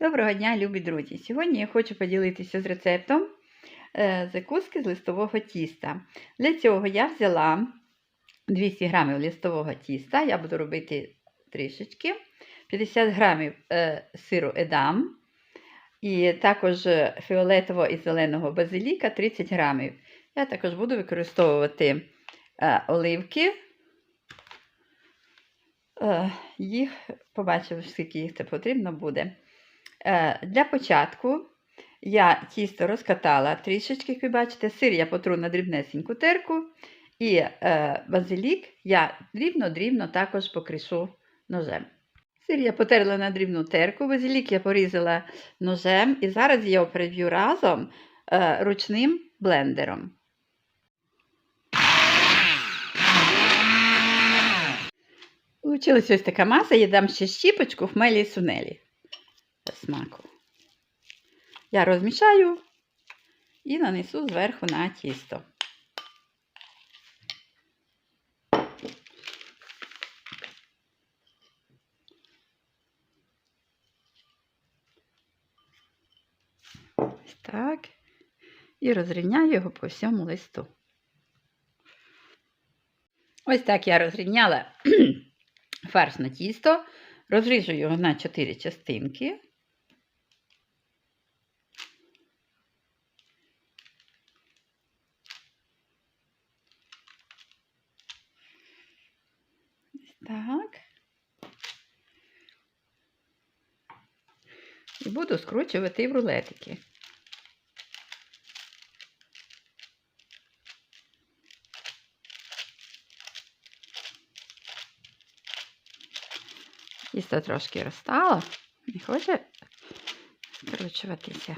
Доброго дня, любі друзі! Сьогодні я хочу поділитися з рецептом е, закуски з листового тіста. Для цього я взяла 200 г листового тіста, я буду робити трішечки, 50 г е, сиру едам, і також фіолетового і зеленого базиліка 30 г. Я також буду використовувати е, оливки. Їх побачив, скільки їх це потрібно буде. Е, Для початку я тісто розкатала трішечки, як ви бачите, сир я потру на дрібнесеньку терку, і е, базилік я дрібно-дрібно також покришу ножем. Сир я потерла на дрібну терку, базилік я порізала ножем, і зараз я його переб'ю разом е, ручним блендером. Получилась ось така маса, я дам ще щіпочку в мелі і сунелі смаку. Я розмішаю і нанесу зверху на тісто. Ось так. І розрівняю його по всьому листу. Ось так я розрівняла фарш на тісто, розріжу його на 4 частинки. Так. І буду скручувати в рулетики. Тісто трошки розтало, не хоче скручуватися.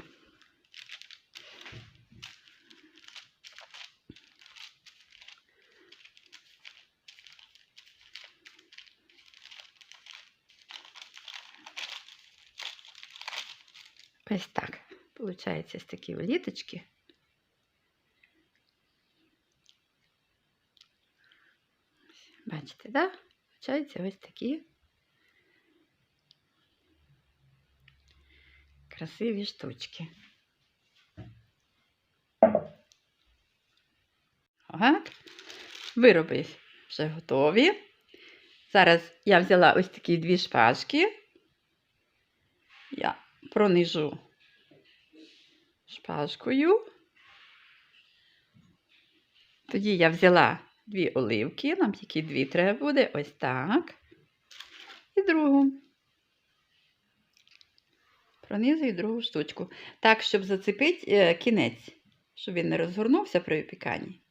Ось так. Получається ось такі вліточки. Бачите, да? Получаються ось такі красиві штучки. Так. Вироби вже готові. Зараз я взяла ось такі дві шпажки. Пронижу шпажкою. Тоді я взяла дві оливки, нам тільки дві треба буде, ось так. І другу. Пронизую другу штучку. Так, щоб зацепити кінець, щоб він не розгорнувся при випіканні.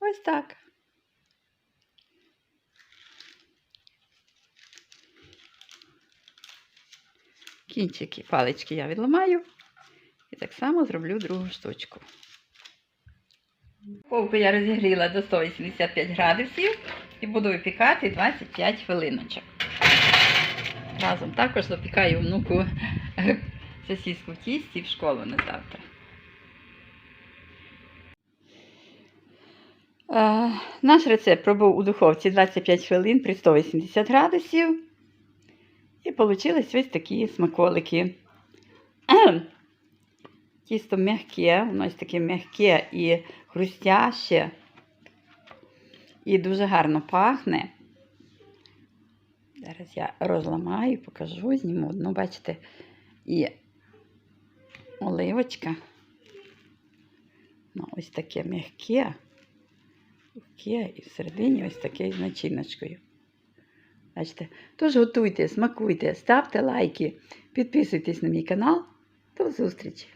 Ось так. Кінчики, палички я відламаю і так само зроблю другу штучку. Ковку я розігріла до 185 градусів і буду випікати 25 хвилиночок. Разом також запікаю внуку сосіску в тісті в школу на завтра. Е, наш рецепт пробув у духовці 25 хвилин при 180 градусів. Вийшли ось такі смаколики. Тісто м'яке, воно ось таке м'яке і хрустяще. І дуже гарно пахне. Зараз я розламаю, покажу, зніму одну, бачите, і оливочка. Ну, ось таке м'яке і всередині ось таке з начиночкою. Бачите, тож готуйте, смакуйте, ставте лайки, підписуйтесь на мій канал. До зустрічі!